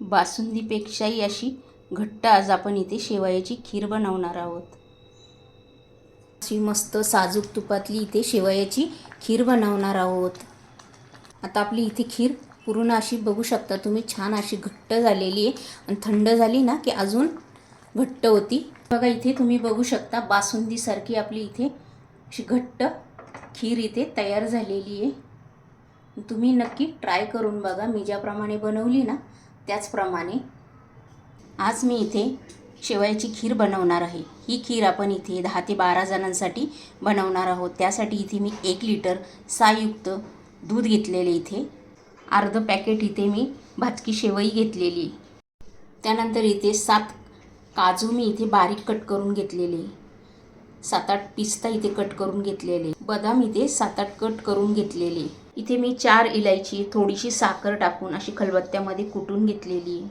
बासुंदीपेक्षाही अशी घट्ट आज आपण इथे शेवयाची खीर बनवणार आहोत. अशी मस्त साजूक तुपातली इथे शेवयाची खीर बनवणार आहोत. आता आपली इथे खीर पूर्ण अशी बघू शकता तुम्ही छान अशी घट्ट झालेली आहे आणि थंड झाली ना की अजून घट्ट होती. बघा इथे तुम्ही बघू शकता बासुंदीसारखी आपली इथे अशी घट्ट खीर इथे तयार झालेली आहे. तुम्ही नक्की ट्राय करून बघा. मी ज्याप्रमाणे बनवली ना त्याचप्रमाणे आज मी इथे शेवयाची खीर बनवणार आहे. ही खीर आपण इथे दहा ते बारा जणांसाठी बनवणार आहोत. त्यासाठी इथे मी एक लिटर सायुक्त दूध घेतलेले इथे. अर्धं पॅकेट इथे मी भाजकी शेवई घेतलेली. त्यानंतर इथे सात काजू मी इथे बारीक कट करून घेतलेले. सात आठ पिस्ता इथे कट करून घेतलेले. बदाम इथे सात आठ कट करून घेतलेले. इथे मी चार इलायची थोडीशी साखर टाकून अशी खलबत्त्यामध्ये कुटून घेतलेली.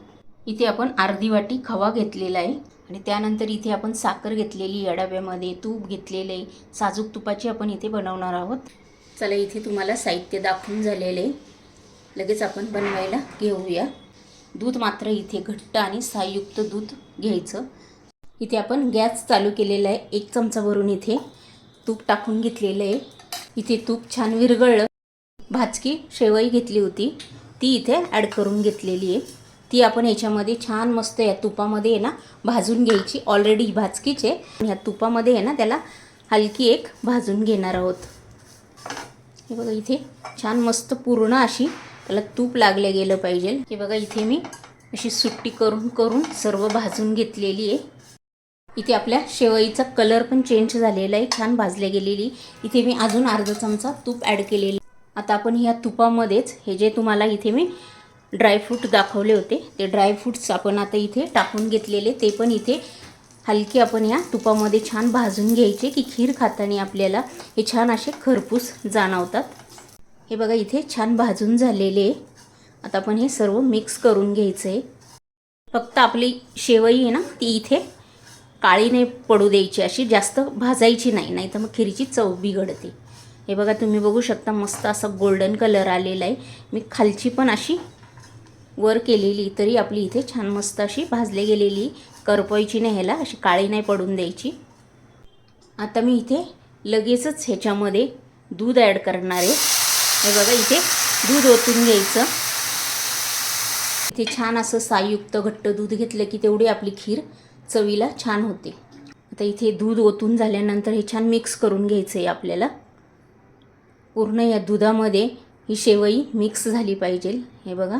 इथे आपण अर्धी वाटी खवा घेतलेला आहे आणि त्यानंतर इथे आपण साखर घेतलेली या डब्यामध्ये तूप घेतलेलं आहे साजूक तुपाची आपण इथे बनवणार आहोत. चला इथे तुम्हाला साहित्य दाखवून झालेलं. आहे लगेच आपण बनवायला घेऊया. दूध मात्र इथे घट्ट आणि सायुक्त दूध घ्यायचं. इथे आपण गॅस चालू केलेला आहे. एक चमचा भरून इथे तूप टाकून घेतलेलं आहे. इथे तूप छान विरघळलं. भाजकी शेवई घेतली होती. ती इथे ॲड करून घेतलेली आहे. ती आपण याच्यामध्ये छान मस्त या तुपामध्ये आहे ना भाजून घ्यायची. ऑलरेडी भाजकीच आहे. ह्या तुपामध्ये आहे ना त्याला हलकी एक भाजून घेणार आहोत. हे बघा इथे छान मस्त पूर्ण अशी त्याला तूप लागले गेलं पाहिजे. हे बघा इथे मी अशी सुट्टी करून करून सर्व भाजून घेतलेली आहे. इथे आपल्या शेवईचा कलर पण चेंज झालेला आहे छान भाजले गेलेली. इथे मी अजून अर्धा चमचा तूप ॲड केलेली. आता आपण ह्या तुपामध्येच हे जे तुम्हाला इथे मी ड्रायफ्रूट दाखवले होते ते ड्रायफ्रूट्स आपण आता इथे टाकून घेतलेले ते पण इथे हलके आपण या तुपामध्ये छान भाजून घ्यायचे की खीर खाताना आपल्याला हे छान असे खरपूस जाणवतात. हे बघा इथे छान भाजून झालेले. आहे आता आपण हे सर्व मिक्स करून घ्यायचं आहे फक्त आपली शेवई आहे ना ती इथे काळी नाही पडू द्यायची अशी जास्त भाजायची नाही नाही तर मग खिरीची चव बिघडते. हे बघा तुम्ही बघू शकता मस्त असा गोल्डन कलर आलेला आहे. मी खालची पण अशी वर केलेली तरी आपली इथे छान मस्त अशी भाजले गेलेली. करपवायची नाही ह्याला अशी काळी नाही पडून द्यायची. आता मी इथे लगेचच ह्याच्यामध्ये दूध ॲड करणार आहे. हे बघा इथे दूध ओतून घ्यायचं. इथे छान असं सायुक्त घट्ट दूध घेतलं की तेवढी आपली खीर चवीला छान होते. आता इथे दूध ओतून झाल्यानंतर हे छान मिक्स करून घ्यायचं आहे आपल्याला. पूर्ण या दुधामध्ये ही शेवई मिक्स झाली पाहिजे. हे बघा.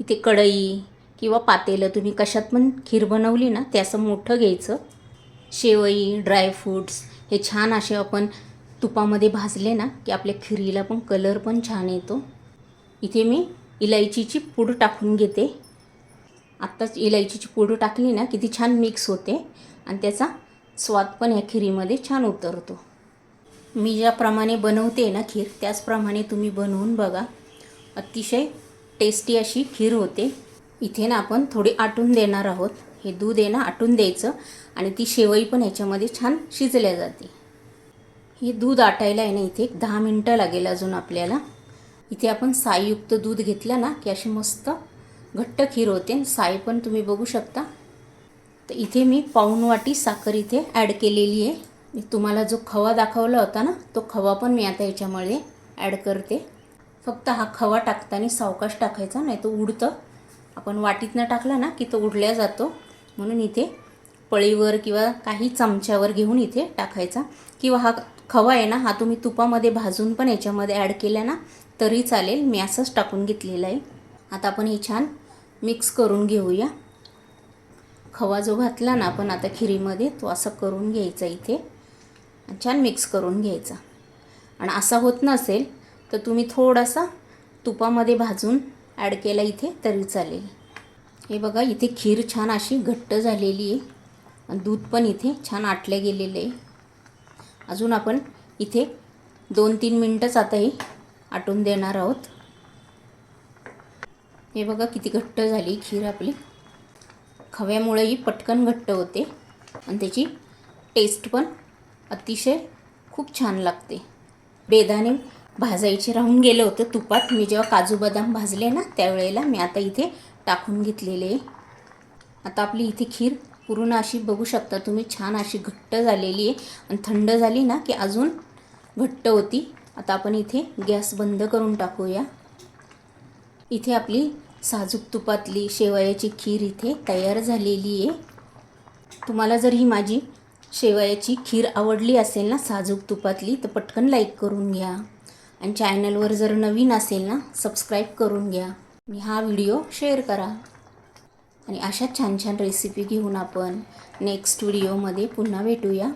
इथे कढई किंवा पातेलं तुम्ही कशात पण खीर बनवली ना ते असं मोठं घ्यायचं. शेवई ड्रायफ्रूट्स हे छान असे आपण तुपामध्ये भाजले ना की आपल्या खिरीला पण कलर पण छान येतो. इथे मी इलायचीची पूड टाकून घेते. आत्ताच इलायचीची पूड टाकली ना की ती छान मिक्स होते. आणि त्याचा स्वाद पण ह्या खिरीमध्ये छान उतरतो. मी ज्याप्रमाणे बनवते ना खीर त्याचप्रमाणे तुम्ही बनवून बघा. अतिशय टेस्टी अशी खीर होते. इथे ना आपण थोडी आटून देणार आहोत. हे दूध आहे ना आटून द्यायचं आणि ती शेवई पण ह्याच्यामध्ये छान शिजल्या जाते. हे दूध आटायला आहे ना इथे एक दहा मिनटं लागेल अजून आपल्याला. इथे आपण साईयुक्त दूध घेतलं ना की अशी मस्त घट्ट खीर होते. साय पण तुम्ही बघू शकता. तर इथे मी पाऊण वाटी साखर इथे ॲड केलेली आहे. मी तुम्हाला जो खवा दाखवला होता ना तो खवा पण मी आता याच्यामध्ये ॲड करते. फक्त हा खवा टाकताना सावकाश टाकायचा नाही तो उडतं. आपण वाटीतनं टाकला ना की तो उडल्या जातो. म्हणून इथे पळीवर किंवा काही चमच्यावर घेऊन इथे टाकायचा. किंवा हा खवा आहे ना हा तुम्ही तुपामध्ये भाजून पण याच्यामध्ये ॲड केला ना तरी चालेल. मी असंच टाकून घेतलेलं आहे. आता आपण हे छान मिक्स करून घेऊया. खवा जो घातला ना आपण आता खिरीमध्ये तो असं करून घ्यायचा इथे. छान मिक्स करून घ्यायचा. आणि असा होत नसेल तर तुम्ही थोडासा तुपामध्ये भाजून ॲड केला इथे तरी चालेल. हे बघा इथे खीर छान अशी घट्ट झालेली आहे. आणि दूध पण इथे छान आटले गेलेले आहे. अजून आपण इथे दोन तीन मिनटंच आता हे आटून देणार आहोत. हे बघा किती घट्ट झाली खीर आपली. खव्यामुळेही पटकन घट्ट होते. आणि त्याची टेस्ट पण अतिशय खूप छान लागते. बेदाणे भाजायचे राहून गेलं होतं तुपात. मी जेव्हा काजू बदाम भाजले ना त्यावेळेला मी आता इथे टाकून घेतलेले. आता आपली इथे खीर पूर्ण अशी बघू शकता तुम्ही छान अशी घट्ट झालेली आहे. आणि थंड झाली ना की अजून घट्ट होती. आता आपण इथे गॅस बंद करून टाकूया. इथे आपली साजूक तुपातली शेवयाची खीर इथे तयार झालेली आहे. तुम्हाला जर ही माझी शेवयाची खीर आवडली असेल ना साजूक तुपातली तर पटकन लाईक करून घ्या. आणि चॅनलवर जर नवीन असेल ना सबस्क्राईब करून घ्या. आणि हा व्हिडिओ शेअर करा. आणि अशा छान छान रेसिपी घेऊन आपण नेक्स्ट व्हिडिओमध्ये पुन्हा भेटूया.